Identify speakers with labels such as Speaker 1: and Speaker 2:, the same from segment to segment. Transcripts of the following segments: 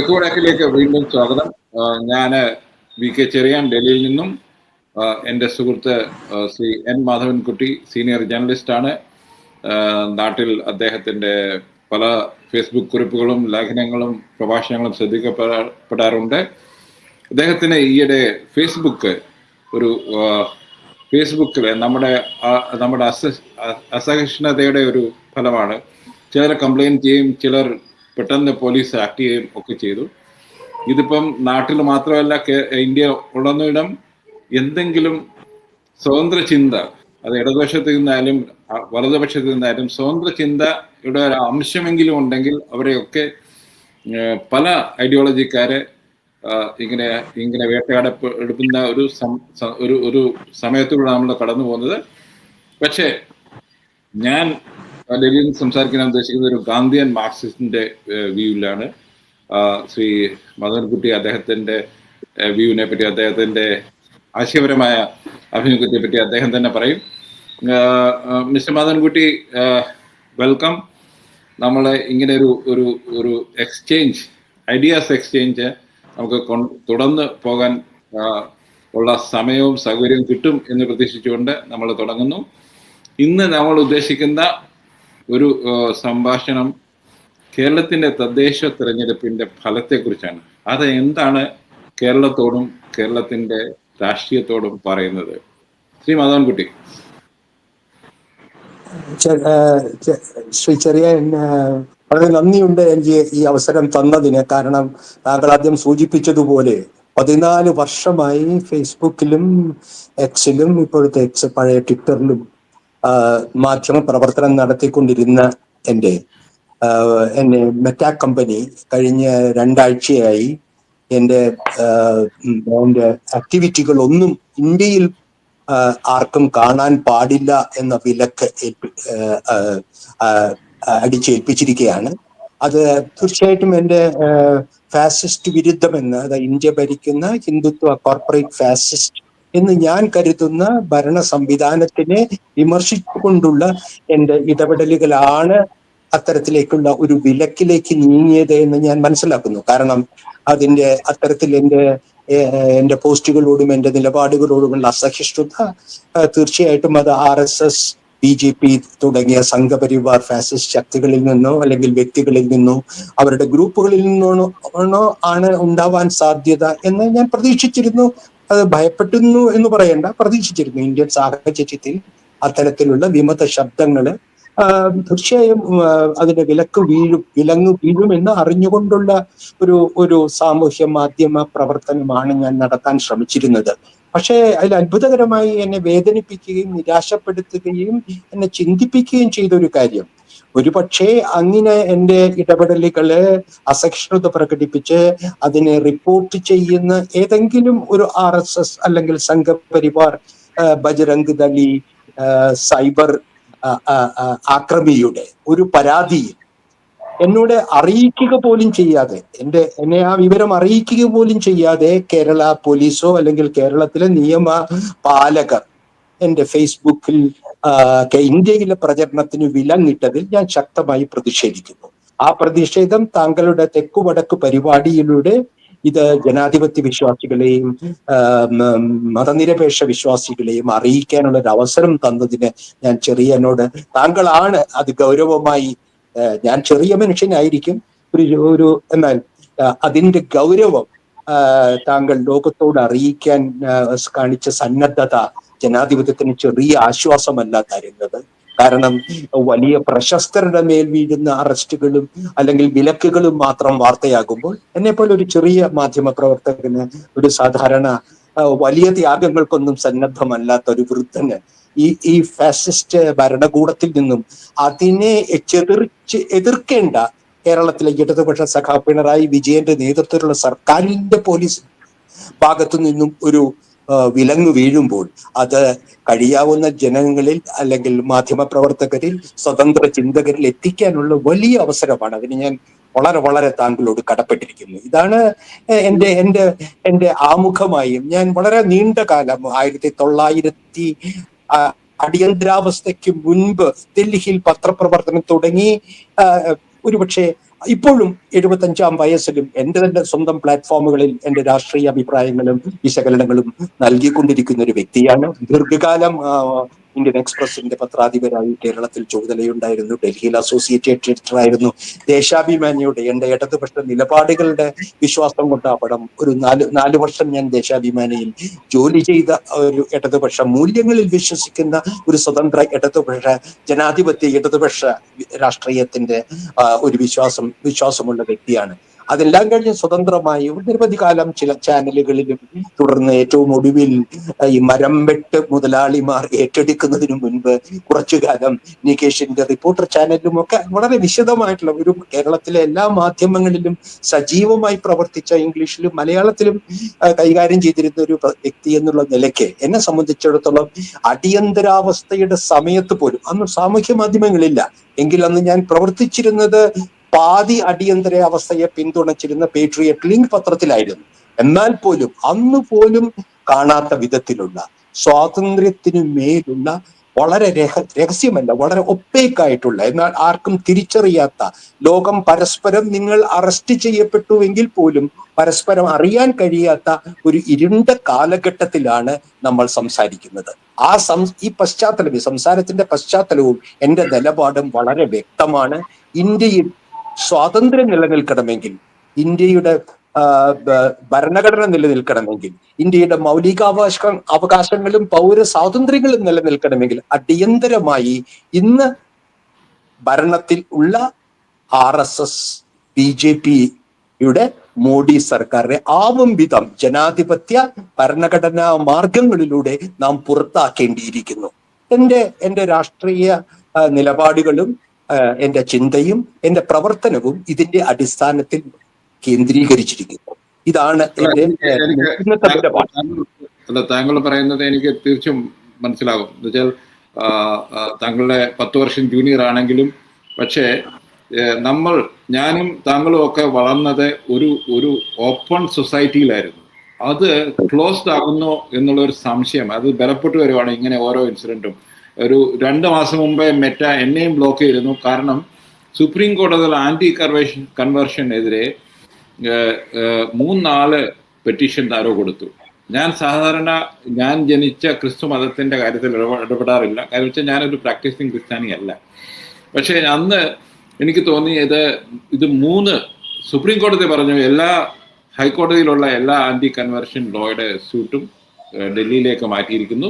Speaker 1: തെക്കുവടക്കിലേക്ക് വീണ്ടും സ്വാഗതം. ഞാൻ വി കെ ചെറിയാൻ ഡൽഹിയിൽ നിന്നും എന്റെ സുഹൃത്ത് Shri N Madhavankutty senior journalist ആണ് നാട്ടിൽ അദ്ദേഹത്തിന്റെ പല ഫേസ്ബുക്ക് കുറിപ്പുകളും ലേഖനങ്ങളും പ്രഭാഷണങ്ങളും ശ്രദ്ധിക്കപ്പെടാറുണ്ട് അദ്ദേഹത്തിന് ഈയിടെ ഫേസ്ബുക്ക് ഒരു ഫേസ്ബുക്കിൽ നമ്മുടെ നമ്മുടെ അസ അസഹിഷ്ണുതയുടെ ഒരു ഫലമാണ്. ചിലർ കംപ്ലൈന്റ് ചെയ്യും ചിലർ പെട്ടെന്ന് പോലീസ് ആക്ട് ചെയ്യുകയും ഒക്കെ ചെയ്തു. ഇതിപ്പം നാട്ടിൽ മാത്രമല്ല ഇന്ത്യ ഉടനീളം എന്തെങ്കിലും സ്വതന്ത്ര ചിന്ത അത് ഇടതുപക്ഷത്തിൽ നിന്നാലും വലതുപക്ഷത്തിൽ വലതുപക്ഷത്ത് നിന്നാലും സ്വതന്ത്ര ചിന്തയുടെ ഒരു അംശമെങ്കിലും ഉണ്ടെങ്കിൽ അവരെയൊക്കെ പല ഐഡിയോളജിക്കാരെ ഇങ്ങനെ ഇങ്ങനെ വേട്ടയാടപ്പെടുന്ന ഒരു ഒരു ഒരു സമയത്തിലൂടെ നമ്മൾ കടന്നു പോകുന്നത് പക്ഷേ ഞാൻ നിന്ന് സംസാരിക്കാൻ ഉദ്ദേശിക്കുന്നത് ഒരു ഗാന്ധിയൻ മാർക്സിസ്റ്റിന്റെ വ്യൂവിലാണ്. ശ്രീ മദൻകുട്ടി അദ്ദേഹത്തിന്റെ വ്യൂവിനെ പറ്റി അദ്ദേഹത്തിന്റെ ആശയപരമായ അഭിമുഖത്തെ പറ്റി അദ്ദേഹം തന്നെ പറയും. Mister Madankutty welcome. നമ്മൾ ഇങ്ങനെ ഒരു ഒരു ഒരു എക്സ്ചേഞ്ച് ഐഡിയാസ് എക്സ്ചേഞ്ച് നമുക്ക് തുടർന്ന് പോകാൻ ഉള്ള സമയവും സൗകര്യവും കിട്ടും എന്ന് പ്രതീക്ഷിച്ചുകൊണ്ട് നമ്മൾ തുടങ്ങുന്നു. ഇന്ന് നമ്മൾ ഉദ്ദേശിക്കുന്ന ഒരു സംഭാഷണം കേരളത്തിന്റെ തദ്ദേശ തെരഞ്ഞെടുപ്പിന്റെ ഫലത്തെക്കുറിച്ചാണ്. അത് എന്താണ് കേരളത്തോടും കേരളത്തിന്റെ രാഷ്ട്രീയത്തോടും പറയുന്നത്? ശ്രീ മാധവൻകുട്ടി.
Speaker 2: ശ്രീ ചെറിയ വളരെ നന്ദിയുണ്ട് എനിക്ക് ഈ അവസരം തന്നതിന്. കാരണം താങ്കൾ ആദ്യം സൂചിപ്പിച്ചതുപോലെ പതിനാല് വർഷമായി ഫേസ്ബുക്കിലും എക്സിലും ഇപ്പോഴത്തെ എക്സ് പഴയ ട്വിറ്ററിലും മാധ്യമ പ്രവർത്തനം നടത്തിക്കൊണ്ടിരുന്ന എന്റെ എന്നെ മെറ്റാ കമ്പനി കഴിഞ്ഞ രണ്ടാഴ്ചയായി എന്റെ എന്റെ ആക്ടിവിറ്റികൾ ഒന്നും ഇന്ത്യയിൽ ആർക്കും കാണാൻ പാടില്ല എന്ന വിലക്ക് അടിച്ചേൽപ്പിച്ചിരിക്കുകയാണ് അത് തീർച്ചയായിട്ടും എന്റെ ഫാസിസ്റ്റ് വിരുദ്ധമെന്ന് അതായത് ഇന്ത്യ ഭരിക്കുന്ന ഹിന്ദുത്വ കോർപ്പറേറ്റ് ഫാസിസ്റ്റ് എന്ന് ഞാൻ കരുതുന്ന ഭരണ സംവിധാനത്തിനെ വിമർശിച്ചുകൊണ്ടുള്ള എന്റെ ഇടപെടലുകളാണ് അത്തരത്തിലേക്കുള്ള ഒരു വിലക്കിലേക്ക് നീങ്ങിയത് എന്ന് ഞാൻ മനസ്സിലാക്കുന്നു. കാരണം അതിന്റെ അത്തരത്തിൽ എന്റെ എന്റെ പോസ്റ്റുകളോടും എന്റെ നിലപാടുകളോടുമുള്ള അസഹിഷ്ണുത തീർച്ചയായിട്ടും അത് R S S B J P തുടങ്ങിയ സംഘപരിവാർ ഫാസിസ്റ്റ് ശക്തികളിൽ നിന്നോ അല്ലെങ്കിൽ വ്യക്തികളിൽ നിന്നോ അവരുടെ ഗ്രൂപ്പുകളിൽ നിന്നോ ആണോ ആണ് ഉണ്ടാവാൻ സാധ്യത എന്ന് ഞാൻ പ്രതീക്ഷിച്ചിരുന്നു. അത് ഭയപ്പെട്ടുന്നു എന്ന് പറയേണ്ട പ്രതീക്ഷിച്ചിരുന്നു. ഇന്ത്യൻ സാഹചര്യത്തിൽ അത്തരത്തിലുള്ള വിമത ശബ്ദങ്ങൾ തീർച്ചയായും അതിന്റെ വിലക്ക് വീഴും വിലങ്ങ് വീഴും എന്ന് അറിഞ്ഞുകൊണ്ടുള്ള ഒരു ഒരു സാമൂഹ്യ മാധ്യമ പ്രവർത്തനമാണ് ഞാൻ നടത്താൻ ശ്രമിച്ചിരുന്നത്. പക്ഷേ അതിൽ അത്ഭുതകരമായി എന്നെ വേദനിപ്പിക്കുകയും നിരാശപ്പെടുത്തുകയും എന്നെ ചിന്തിപ്പിക്കുകയും ചെയ്ത ഒരു കാര്യം. ഒരു പക്ഷേ അങ്ങനെ എന്റെ ഇടപെടലുകൾ അസഹിഷ്ണുത പ്രകടിപ്പിച്ച് അതിനെ റിപ്പോർട്ട് ചെയ്യുന്ന ഏതെങ്കിലും ഒരു ആർ എസ് എസ് അല്ലെങ്കിൽ സംഘപരിവാർ ബജരംഗ് ദളി സൈബർ ആക്രമിയുടെ ഒരു പരാതി എന്നോട് അറിയിക്കുക പോലും ചെയ്യാതെ എന്റെ എന്നെ ആ വിവരം അറിയിക്കുക പോലും ചെയ്യാതെ കേരള പോലീസോ അല്ലെങ്കിൽ കേരളത്തിലെ നിയമ പാലകർ എന്റെ ഫേസ്ബുക്കിൽ ഇന്ത്യയിലെ പ്രചരണത്തിന് വിലങ്ങിട്ടതിൽ ഞാൻ ശക്തമായി പ്രതിഷേധിക്കുന്നു. ആ പ്രതിഷേധം താങ്കളുടെ തെക്കു വടക്ക് പരിപാടിയിലൂടെ ഇത് ജനാധിപത്യ വിശ്വാസികളെയും മതനിരപേക്ഷ വിശ്വാസികളെയും അറിയിക്കാനുള്ള ഒരു അവസരം തന്നതിന് ഞാൻ ചെറിയനോട് താങ്കളാണ് അത് ഗൗരവമായി ഞാൻ ചെറിയ മനുഷ്യനായിരിക്കും. ഒരു ഒരു എന്നാൽ അതിന്റെ ഗൗരവം താങ്കൾ ലോകത്തോട് അറിയിക്കാൻ കാണിച്ച സന്നദ്ധത ജനാധിപത്യത്തിന് ചെറിയ ആശ്വാസമല്ല തരുന്നത്. കാരണം വലിയ പ്രശസ്തരുടെ മേൽ വീഴുന്ന അറസ്റ്റുകളും അല്ലെങ്കിൽ വിലക്കുകളും മാത്രം വാർത്തയാകുമ്പോൾ എന്നെ പോലെ ഒരു ചെറിയ മാധ്യമ പ്രവർത്തകന് ഒരു സാധാരണ വലിയ ത്യാഗങ്ങൾക്കൊന്നും സന്നദ്ധമല്ലാത്ത ഒരു വൃദ്ധന് ഈ ഈ ഫാസിസ്റ്റ് ഭരണകൂടത്തിൽ നിന്നും അതിനെ ചെതിർച്ച് എതിർക്കേണ്ട കേരളത്തിലെ ഇടതുപക്ഷ സഖാ പിണറായി വിജയന്റെ നേതൃത്വത്തിലുള്ള സർക്കാരിന്റെ പോലീസ് ഭാഗത്തു നിന്നും ഒരു വിലങ്ങ് വീഴുമ്പോൾ അത് കഴിയാവുന്ന ജനങ്ങളിൽ അല്ലെങ്കിൽ മാധ്യമപ്രവർത്തകരിൽ സ്വതന്ത്ര ചിന്തകരിൽ എത്തിക്കാനുള്ള വലിയ അവസരമാണ്. അതിന് ഞാൻ വളരെ വളരെ താങ്കളോട് കടപ്പെട്ടിരിക്കുന്നു. ഇതാണ് എന്റെ എന്റെ എന്റെ ആമുഖമായും ഞാൻ വളരെ നീണ്ട കാലം ആയിരത്തി തൊള്ളായിരത്തി അടിയന്തരാവസ്ഥയ്ക്ക് മുൻപ് ഡൽഹിയിൽ പത്രപ്രവർത്തനം തുടങ്ങി ഒരുപക്ഷെ ഇപ്പോഴും എഴുപത്തഞ്ചാം വയസ്സിലും എന്റെ തന്നെ സ്വന്തം പ്ലാറ്റ്ഫോമുകളിൽ എന്റെ രാഷ്ട്രീയ അഭിപ്രായങ്ങളും വിശകലനങ്ങളും നൽകിക്കൊണ്ടിരിക്കുന്ന ഒരു വ്യക്തിയാണ് ദീർഘകാലം ഇന്ത്യൻ എക്സ്പ്രസിന്റെ പത്രാധിപരായി കേരളത്തിൽ ചുമതലയുണ്ടായിരുന്നു. ഡൽഹിയിൽ അസോസിയേറ്റ് എഡിറ്റർ ആയിരുന്നു ദേശാഭിമാനിയുടെ എന്റെ ഇടതുപക്ഷ നിലപാടുകളുടെ വിശ്വാസം കൊണ്ട് ആ പടം ഒരു നാല് നാല് വർഷം ഞാൻ ദേശാഭിമാനിയിൽ ജോലി ചെയ്ത ഒരു ഇടതുപക്ഷ മൂല്യങ്ങളിൽ വിശ്വസിക്കുന്ന ഒരു സ്വതന്ത്ര ഇടതുപക്ഷ ജനാധിപത്യ ഇടതുപക്ഷ രാഷ്ട്രീയത്തിന്റെ ഒരു വിശ്വാസം വിശ്വാസമുള്ള വ്യക്തിയാണ്. അതെല്ലാം കഴിഞ്ഞ് സ്വതന്ത്രമായി നിരവധി കാലം ചില ചാനലുകളിലും തുടർന്ന് ഏറ്റവും ഒടുവിൽ ഈ മരം വെട്ട് മുതലാളിമാർ ഏറ്റെടുക്കുന്നതിന് മുൻപ് കുറച്ചു കാലം നികേഷിന്റെ റിപ്പോർട്ടർ ചാനലിലും ഒക്കെ വളരെ വിശദമായിട്ടുള്ള ഒരു കേരളത്തിലെ എല്ലാ മാധ്യമങ്ങളിലും സജീവമായി പ്രവർത്തിച്ച ഇംഗ്ലീഷിലും മലയാളത്തിലും കൈകാര്യം ചെയ്തിരുന്ന ഒരു വ്യക്തി എന്നുള്ള നിലയ്ക്ക് എന്നെ സംബന്ധിച്ചിടത്തോളം അടിയന്തരാവസ്ഥയുടെ സമയത്ത് പോലും അന്ന് സാമൂഹ്യ മാധ്യമങ്ങളില്ല. എങ്കിൽ അന്ന് ഞാൻ പ്രവർത്തിച്ചിരുന്നത് പാതി അടിയന്തരാവസ്ഥയെ പിന്തുണച്ചിരുന്ന പേട്രിയറ്റ് ലിങ്ക് പത്രത്തിലായിരുന്നു. എന്നാൽ പോലും അന്ന് പോലും കാണാത്ത വിധത്തിലുള്ള സ്വാതന്ത്ര്യത്തിനു മേലുള്ള വളരെ രഹ രഹസ്യമല്ല വളരെ ഒപ്പേക്കായിട്ടുള്ള എന്നാൽ ആർക്കും തിരിച്ചറിയാത്ത ലോകം പരസ്പരം നിങ്ങൾ അറസ്റ്റ് ചെയ്യപ്പെട്ടുവെങ്കിൽ പോലും പരസ്പരം അറിയാൻ കഴിയാത്ത ഒരു ഇരുണ്ട കാലഘട്ടത്തിലാണ് നമ്മൾ സംസാരിക്കുന്നത്. ആ സം ഈ പശ്ചാത്തലം സംസാരത്തിന്റെ പശ്ചാത്തലവും എന്റെ നിലപാടും വളരെ വ്യക്തമാണ്. ഇന്ത്യയിൽ സ്വാതന്ത്ര്യം നിലനിൽക്കണമെങ്കിൽ ഇന്ത്യയുടെ ഭരണഘടന നിലനിൽക്കണമെങ്കിൽ ഇന്ത്യയുടെ മൗലികാവകാശ അവകാശങ്ങളും പൗര സ്വാതന്ത്ര്യങ്ങളും നിലനിൽക്കണമെങ്കിൽ അടിയന്തരമായി ഇന്ന് ഭരണത്തിൽ ഉള്ള R S S B J പിയുടെ മോഡി സർക്കാരിനെ ആവും വിധം ജനാധിപത്യ ഭരണഘടനാ മാർഗങ്ങളിലൂടെ നാം പുറത്താക്കേണ്ടിയിരിക്കുന്നു. എന്റെ എന്റെ രാഷ്ട്രീയ നിലപാടുകളും ആ, എന്റെ ചിന്തയും എന്റെ പ്രവർത്തനവും ഇതിന്റെ അടിസ്ഥാനത്തിൽ കേന്ദ്രീകരിച്ചിരിക്കുന്നു. ഇതാണ്
Speaker 1: അല്ല താങ്കൾ പറയുന്നത് എനിക്ക് തീർച്ചയായും മനസ്സിലാകും. എന്നുവെച്ചാൽ താങ്കളുടെ പത്ത് വർഷം ജൂനിയർ ആണെങ്കിലും പക്ഷേ നമ്മൾ ഞാനും താങ്കളും ഒക്കെ വളർന്നത് ഒരു ഒരു ഓപ്പൺ സൊസൈറ്റിയിലായിരുന്നു അത് ക്ലോസ്ഡ് ആകുന്നു എന്നുള്ള ഒരു സംശയം. അത് ബലപ്പെട്ടു വരുവാണ് ഇങ്ങനെ ഓരോ ഇൻസിഡന്റും. ഒരു രണ്ട് മാസം മുമ്പേ മെറ്റ എന്നെയും ബ്ലോക്ക് ചെയ്തിരുന്നു. കാരണം സുപ്രീം കോടതിയിൽ ആന്റി കൺവേഷൻ കൺവേർഷനെതിരെ മൂന്നാൽ പെറ്റീഷൻ താരോ കൊടുത്തു. ഞാൻ സാധാരണ ഞാൻ ജനിച്ച ക്രിസ്തു മതത്തിന്റെ കാര്യത്തിൽ ഇടപെടാറില്ല. കാര്യം വെച്ചാൽ ഞാനൊരു പ്രാക്ടീസിങ് ക്രിസ്ത്യാനി അല്ല. പക്ഷേ അന്ന് എനിക്ക് തോന്നി ഇത് ഇത് മൂന്ന് സുപ്രീം കോടതി പറഞ്ഞു എല്ലാ ഹൈക്കോടതിയിലുള്ള എല്ലാ ആന്റി കൺവെർഷൻ ലോയുടെ സ്യൂട്ടും ഡൽഹിയിലേക്ക് മാറ്റിയിരിക്കുന്നു.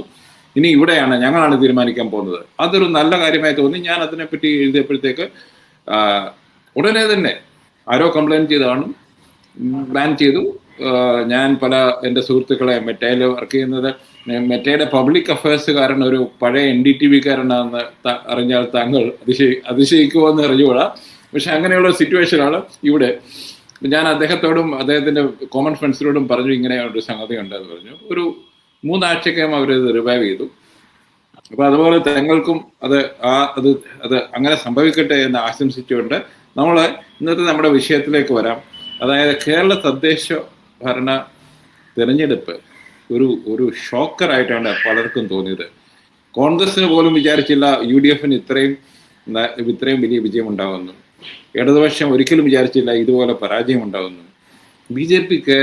Speaker 1: ഇനി ഇവിടെയാണ് ഞങ്ങളാണ് തീരുമാനിക്കാൻ പോകുന്നത്. അതൊരു നല്ല കാര്യമായി തോന്നി. ഞാൻ അതിനെപ്പറ്റി എഴുതിയപ്പോഴത്തേക്ക് ഉടനെ തന്നെ ആരോ കംപ്ലൈന്റ് ചെയ്താണ് ബാൻ ചെയ്തു. ഞാൻ പല എന്റെ സുഹൃത്തുക്കളെ മെറ്റയിൽ വർക്ക് ചെയ്യുന്നത് മെറ്റയുടെ പബ്ലിക് അഫയേഴ്സുകാരൻ ഒരു പഴയ എൻ ഡി ടി വിക്കാരനാണെന്ന് അറിഞ്ഞാൽ താങ്കൾ അതിശയി അതിശയിക്കുമോ എന്ന് അറിഞ്ഞുകൂടാ. പക്ഷെ അങ്ങനെയുള്ള സിറ്റുവേഷനാണ് ഇവിടെ. ഞാൻ അദ്ദേഹത്തോടും അദ്ദേഹത്തിന്റെ കോമൺ ഫ്രണ്ട്സിനോടും പറഞ്ഞു ഇങ്ങനെ ഒരു സംഗതി ഉണ്ട് എന്ന് പറഞ്ഞു. ഒരു മൂന്നാഴ്ചക്കകം അവരത് റിവൈവ് ചെയ്തു. അപ്പൊ അതുപോലെ തങ്ങൾക്കും അത് ആ അത് അത് അങ്ങനെ സംഭവിക്കട്ടെ എന്ന് ആശംസിച്ചുകൊണ്ട് നമ്മൾ ഇന്നത്തെ നമ്മുടെ വിഷയത്തിലേക്ക് വരാം. അതായത് കേരള തദ്ദേശ ഭരണ തിരഞ്ഞെടുപ്പ് ഒരു ഒരു ഷോക്കറായിട്ടാണ് പലർക്കും തോന്നിയത്. കോൺഗ്രസിന് പോലും വിചാരിച്ചില്ല യു ഡി എഫിന് ഇത്രയും ഇത്രയും വലിയ വിജയം ഉണ്ടാകുന്നു ഇടതുപക്ഷം ഒരിക്കലും വിചാരിച്ചില്ല ഇതുപോലെ പരാജയം ഉണ്ടാകുന്നു ബി ജെ പിക്ക്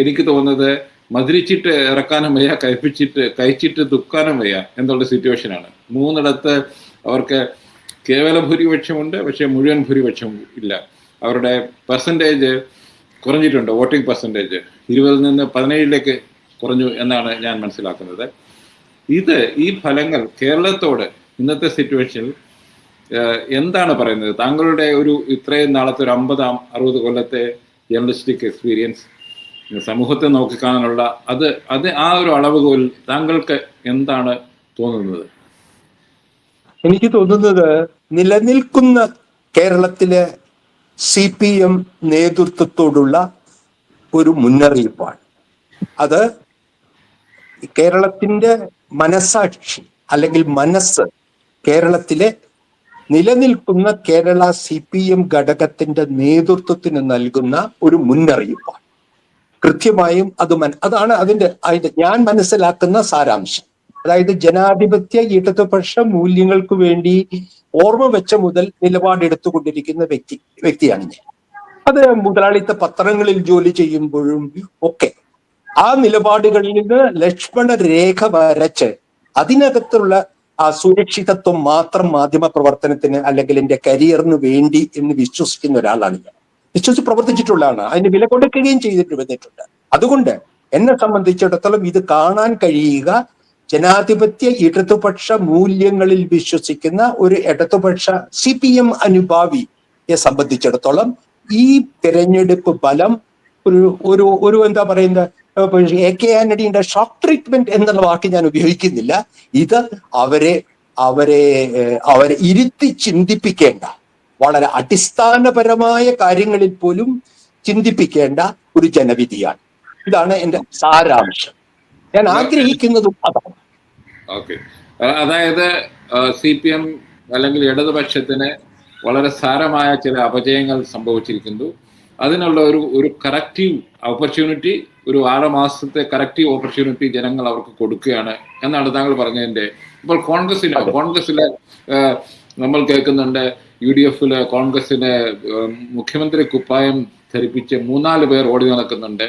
Speaker 1: എനിക്ക് തോന്നുന്നത് മധുരിച്ചിട്ട് ഇറക്കാനും വയ്യ കഴിപ്പിച്ചിട്ട് കഴിച്ചിട്ട് തുക്കാനും വയ്യ എന്നുള്ള സിറ്റുവേഷനാണ്. മൂന്നിടത്ത് അവർക്ക് കേവല ഭൂരിപക്ഷമുണ്ട് പക്ഷേ മുഴുവൻ ഭൂരിപക്ഷം ഇല്ല. അവരുടെ പെർസെന്റേജ് കുറഞ്ഞിട്ടുണ്ട് വോട്ടിംഗ് പെർസെന്റേജ് ഇരുപതിൽ നിന്ന് പതിനേഴിലേക്ക് കുറഞ്ഞു എന്നാണ് ഞാൻ മനസ്സിലാക്കുന്നത്. ഇത് ഈ ഫലങ്ങൾ കേരളത്തോട് ഇന്നത്തെ സിറ്റുവേഷനിൽ എന്താണ് പറയുന്നത്? താങ്കളുടെ ഒരു ഇത്രയും നാളത്തെ ഒരു അമ്പതാം അറുപത് കൊല്ലത്തെ ജേർണലിസ്റ്റിക് എക്സ്പീരിയൻസ് സമൂഹത്തെ നോക്കിക്കാണാനുള്ള അത് അത് ആ ഒരു അളവുകോൽ താങ്കൾക്ക് എന്താണ് തോന്നുന്നത്?
Speaker 2: എനിക്ക് തോന്നുന്നത് നിലനിൽക്കുന്ന കേരളത്തിലെ സി പി എം നേതൃത്വത്തോടുള്ള ഒരു മുന്നറിയിപ്പാണ്. അത് കേരളത്തിന്റെ മനസാക്ഷി അല്ലെങ്കിൽ മനസ്സ് കേരളത്തിലെ നിലനിൽക്കുന്ന കേരള സി പി എം ഘടകത്തിന്റെ നേതൃത്വത്തിന് നൽകുന്ന ഒരു മുന്നറിയിപ്പാണ്. കൃത്യമായും അത് മൻ അതാണ് അതിന്റെ അതിന്റെ ഞാൻ മനസ്സിലാക്കുന്ന സാരാംശം. അതായത് ജനാധിപത്യ ഇടതുപക്ഷ മൂല്യങ്ങൾക്ക് വേണ്ടി ഓർമ്മ വെച്ച മുതൽ നിലപാടെടുത്തുകൊണ്ടിരിക്കുന്ന വ്യക്തി വ്യക്തിയാണ് ഞാൻ. അത് മുതലാളിത്ത പത്രങ്ങളിൽ ജോലി ചെയ്യുമ്പോഴും ഒക്കെ ആ നിലപാടുകളിൽ നിന്ന് ലക്ഷ്മണ രേഖ വരച്ച് അതിനകത്തുള്ള ആ സുരക്ഷിതത്വം മാത്രം മാധ്യമ പ്രവർത്തനത്തിന് അല്ലെങ്കിൽ എന്റെ കരിയറിന് വേണ്ടി എന്ന് വിശ്വസിക്കുന്ന ഒരാളാണ് ഞാൻ. വിശ്വസിച്ച് പ്രവർത്തിച്ചിട്ടുള്ളതാണ് അതിന് വില കൊടുക്കുകയും ചെയ്തിട്ട് വന്നിട്ടുണ്ട്. അതുകൊണ്ട് എന്നെ സംബന്ധിച്ചിടത്തോളം ഇത് കാണാൻ കഴിയുക ജനാധിപത്യ ഇടതുപക്ഷ മൂല്യങ്ങളിൽ വിശ്വസിക്കുന്ന ഒരു ഇടതുപക്ഷ സി പി എം അനുഭാവിയെ സംബന്ധിച്ചിടത്തോളം ഈ തെരഞ്ഞെടുപ്പ് ഫലം ഒരു ഒരു ഒരു എന്താ പറയുന്നത്? എ കെ ആന്റണിയുടെ ഷോക്ക് ട്രീറ്റ്മെന്റ് എന്നുള്ള വാക്ക് ഞാൻ ഉപയോഗിക്കുന്നില്ല. ഇത് അവരെ അവരെ അവരെ ഇരുത്തി ചിന്തിപ്പിക്കേണ്ട. വളരെ അടിസ്ഥാനപരമായ കാര്യങ്ങളിൽ പോലും ചിന്തിപ്പിക്കേണ്ട ഒരു ജനവിധിയാണ്. ഇതാണ് എന്റെ സാരാംശം. ഞാൻ ആഗ്രഹിക്കുന്നതും അതാണ്.
Speaker 1: ഓക്കെ. അതായത് സി പി എം അല്ലെങ്കിൽ ഇടതുപക്ഷത്തിന് വളരെ സാരമായ ചില അപജയങ്ങൾ സംഭവിച്ചിരിക്കുന്നു. അതിനുള്ള ഒരു ഒരു കറക്റ്റീവ് ഓപ്പർച്യൂണിറ്റി ഒരു ആറ് മാസത്തെ കറക്റ്റീവ് ഓപ്പർച്യൂണിറ്റി ജനങ്ങൾ അവർക്ക് കൊടുക്കുകയാണ് എന്നാണ് താങ്കൾ പറഞ്ഞതിന്റെ ഇപ്പോൾ കോൺഗ്രസിന് കോൺഗ്രസിലെ നമ്മൾ കേൾക്കുന്നുണ്ട് യു ഡി എഫിൽ കോൺഗ്രസിന് മുഖ്യമന്ത്രി കുപ്പായം ധരിപ്പിച്ച് മൂന്നാൽ പേർ ഓടി നടക്കുന്നുണ്ട്.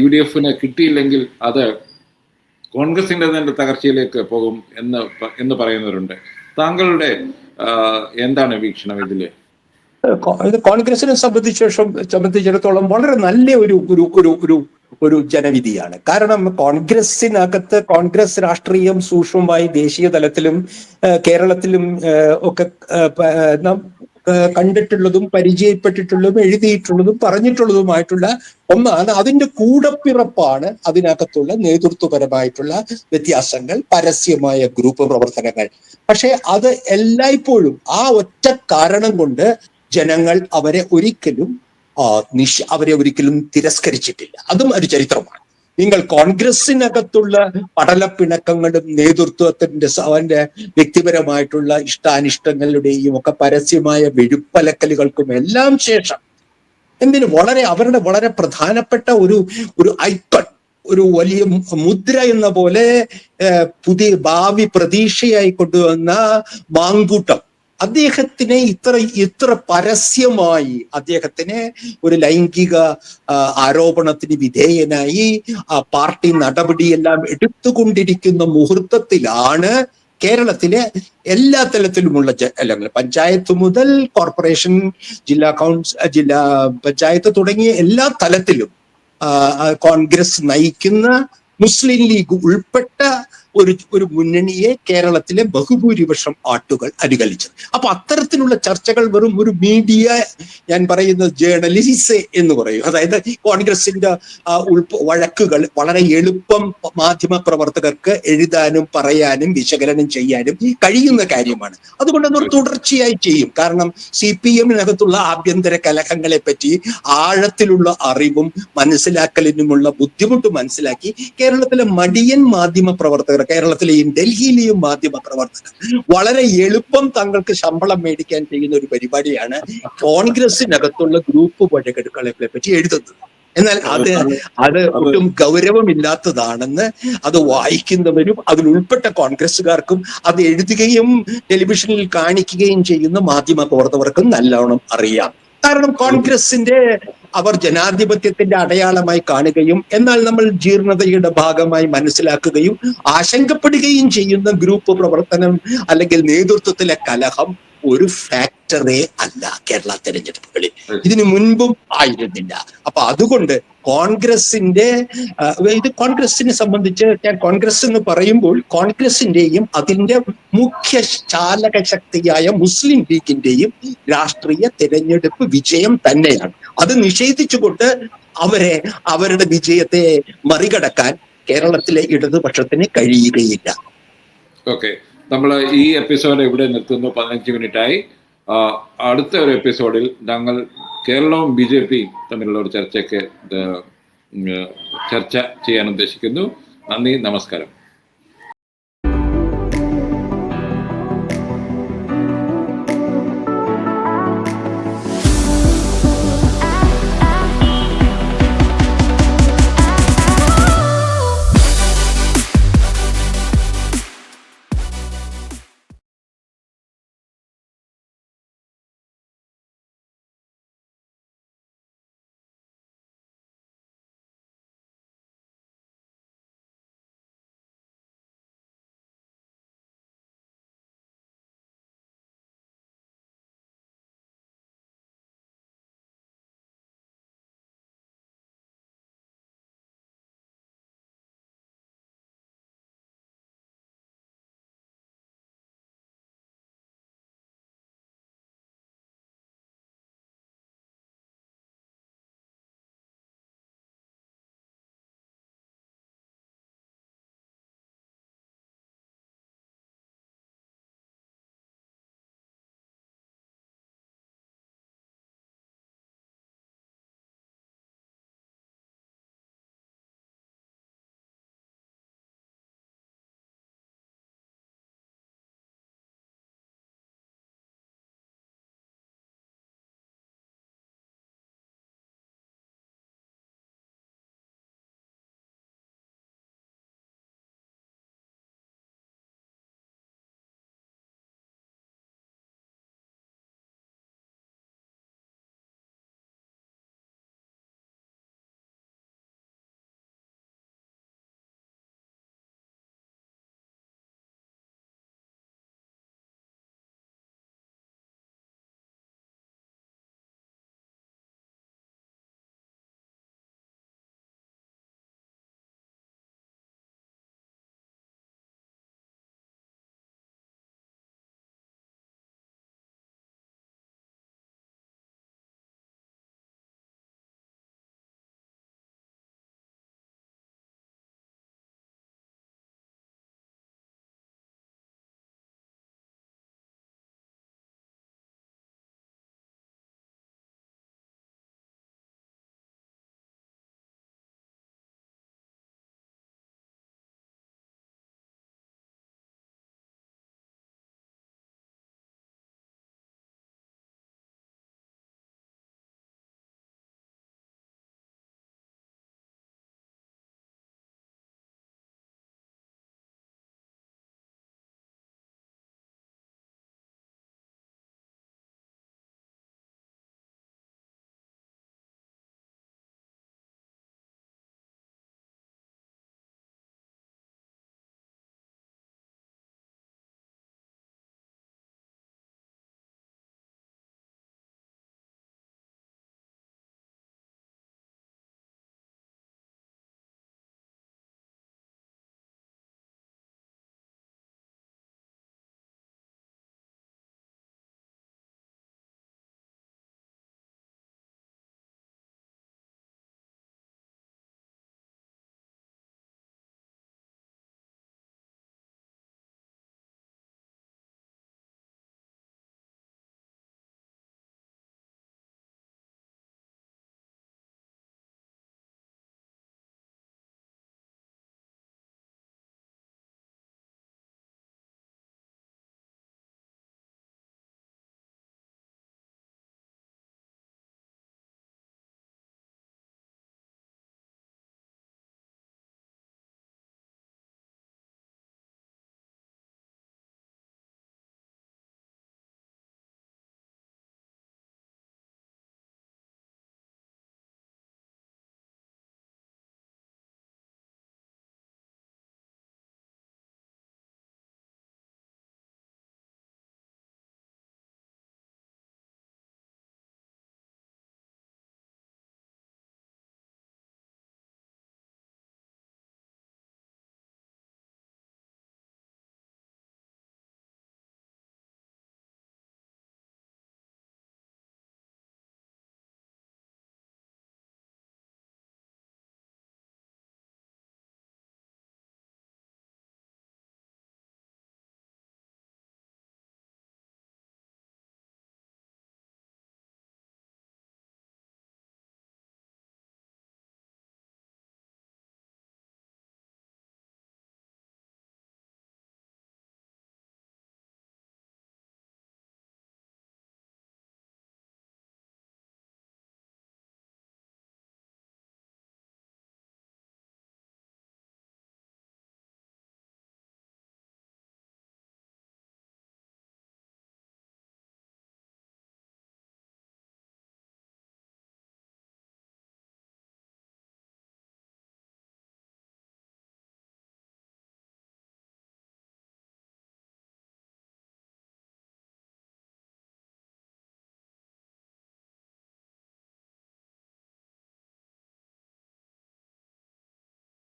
Speaker 1: യു ഡി എഫിന് കിട്ടിയില്ലെങ്കിൽ അത് കോൺഗ്രസിന്റെ തന്നെ തകർച്ചയിലേക്ക് പോകും എന്ന് എന്ന് പറയുന്നവരുണ്ട്. താങ്കളുടെ എന്താണ് വീക്ഷണം
Speaker 2: ഇതിൽ? കോൺഗ്രസിനെ സംബന്ധിച്ച സംബന്ധിച്ചിടത്തോളം വളരെ നല്ല ഒരു ഒരു ഒരു ഒരു ഒരു ജനവിധിയാണ്. കാരണം കോൺഗ്രസിനകത്ത് കോൺഗ്രസ് രാഷ്ട്രീയം സൂക്ഷ്മമായി ദേശീയ തലത്തിലും കേരളത്തിലും ഒക്കെ കണ്ടിട്ടുള്ളതും പരിചയപ്പെട്ടിട്ടുള്ളതും എഴുതിയിട്ടുള്ളതും പറഞ്ഞിട്ടുള്ളതുമായിട്ടുള്ള ഒന്നാണ്. അതിന്റെ കൂടപ്പിറപ്പാണ് അതിനകത്തുള്ള നേതൃത്വപരമായിട്ടുള്ള വ്യത്യാസങ്ങൾ പരസ്യമായ ഗ്രൂപ്പ് പ്രവർത്തനങ്ങൾ. പക്ഷെ അത് എല്ലായ്പ്പോഴും ആ ഒറ്റ കാരണം കൊണ്ട് ജനങ്ങൾ അവരെ ഒരിക്കലും നിഷ് അവരെ ഒരിക്കലും തിരസ്കരിച്ചിട്ടില്ല. അതും ഒരു ചരിത്രമാണ്. നിങ്ങൾ കോൺഗ്രസിനകത്തുള്ള പടലപ്പിണക്കങ്ങളും നേതൃത്വത്തിന്റെ അവന്റെ വ്യക്തിപരമായിട്ടുള്ള ഇഷ്ടാനിഷ്ടങ്ങളുടെയും ഒക്കെ പരസ്യമായ വെഴുപ്പലക്കലുകൾക്കും എല്ലാം ശേഷം എന്തിനു വളരെ അവരുടെ വളരെ പ്രധാനപ്പെട്ട ഒരു ഒരു ഐക്കൺ ഒരു വലിയ മുദ്ര എന്ന പോലെ പുതിയ ഭാവി പ്രതീക്ഷയായി കൊണ്ടുവന്ന മാങ്കൂട്ടം. അദ്ദേഹത്തിനെ ഇത്ര ഇത്ര പരസ്യമായി അദ്ദേഹത്തിനെ ഒരു ലൈംഗിക ആരോപണത്തിന് വിധേയനായി ആ പാർട്ടി നടപടിയെല്ലാം എടുത്തുകൊണ്ടിരിക്കുന്ന മുഹൂർത്തത്തിലാണ് കേരളത്തിലെ എല്ലാ തലത്തിലുമുള്ള അല്ലെങ്കിൽ പഞ്ചായത്ത് മുതൽ കോർപ്പറേഷൻ ജില്ലാ കൗൺസിൽ ജില്ലാ പഞ്ചായത്ത് തുടങ്ങിയ എല്ലാ തലത്തിലും കോൺഗ്രസ് നയിക്കുന്ന മുസ്ലിം ലീഗ് ഉൾപ്പെട്ട ഒരു ഒരു മുന്നണിയെ കേരളത്തിലെ ബഹുഭൂരിപക്ഷം ആട്ടുകൾ അനുകരിച്ചത് അപ്പൊ അത്തരത്തിലുള്ള ചർച്ചകൾ വെറും ഒരു മീഡിയ ഞാൻ പറയുന്ന ജേർണലിസ് എന്ന് പറയും. അതായത് കോൺഗ്രസിന്റെ ഉൾപ്പ വഴക്കുകൾ വളരെ എളുപ്പം മാധ്യമ പ്രവർത്തകർക്ക് എഴുതാനും പറയാനും വിശകലനം ചെയ്യാനും കഴിയുന്ന കാര്യമാണ്. അതുകൊണ്ട് അവർ തുടർച്ചയായി ചെയ്യും. കാരണം സി പി എമ്മിനകത്തുള്ള ആഭ്യന്തര കലഹങ്ങളെ പറ്റി ആഴത്തിലുള്ള അറിവും മനസ്സിലാക്കലിനുമുള്ള ബുദ്ധിമുട്ട് മനസ്സിലാക്കി കേരളത്തിലെ മടിയൻ മാധ്യമ പ്രവർത്തകർ കേരളത്തിലെയും ഡൽഹിയിലെയും മാധ്യമ പ്രവർത്തകർ വളരെ എളുപ്പം തങ്ങൾക്ക് ശമ്പളം മേടിക്കാൻ ചെയ്യുന്ന ഒരു പരിപാടിയാണ് കോൺഗ്രസിനകത്തുള്ള ഗ്രൂപ്പ് വഴക്കെടുക്കളെ പറ്റി എഴുതുന്നത്. എന്നാൽ അത് അത് ഒട്ടും ഗൗരവമില്ലാത്തതാണെന്ന് അത് വായിക്കുന്നവരും അതിൽ ഉൾപ്പെട്ട കോൺഗ്രസ്സുകാർക്കും അത് എഴുതുകയും ടെലിവിഷനിൽ കാണിക്കുകയും ചെയ്യുന്ന മാധ്യമ പ്രവർത്തകർക്കും നല്ലോണം അറിയാം. കാരണം കോൺഗ്രസിന്റെ അവർ ജനാധിപത്യത്തിന്റെ അടയാളമായി കാണുകയും എന്നാൽ നമ്മൾ ജീർണതയുടെ ഭാഗമായി മനസ്സിലാക്കുകയും ആശങ്കപ്പെടുകയും ചെയ്യുന്ന ഗ്രൂപ്പ് പ്രവർത്തനം അല്ലെങ്കിൽ നേതൃത്വത്തിലെ കലഹം ഒരു ഫാക്ടറേ അല്ല കേരള തെരഞ്ഞെടുപ്പുകളിൽ. ഇതിനു മുൻപും ആയിരുന്നില്ല. അപ്പൊ അതുകൊണ്ട് കോൺഗ്രസിന്റെ ഇത് കോൺഗ്രസിനെ സംബന്ധിച്ച് ഞാൻ കോൺഗ്രസ് എന്ന് പറയുമ്പോൾ കോൺഗ്രസിന്റെയും അതിന്റെ മുഖ്യ ചാലക ശക്തിയായ മുസ്ലിം ലീഗിന്റെയും രാഷ്ട്രീയ തെരഞ്ഞെടുപ്പ് വിജയം തന്നെയാണ്. അത് നിഷേധിച്ചുകൊണ്ട് അവരെ അവരുടെ വിജയത്തെ മറികടക്കാൻ കേരളത്തിലെ ഇടതുപക്ഷത്തിന് കഴിയുകയില്ല.
Speaker 1: ഓക്കെ നമ്മൾ ഈ എപ്പിസോഡ് ഇവിടെ നിർത്തുന്നു. പതിനഞ്ച് മിനിറ്റായി. അടുത്ത ഒരു എപ്പിസോഡിൽ ഞങ്ങൾ കേരളവും ബി ജെ പിയും തമ്മിലുള്ള ഒരു ചർച്ചയ്ക്ക് ചർച്ച ചെയ്യാൻ ഉദ്ദേശിക്കുന്നു. നന്ദി നമസ്കാരം.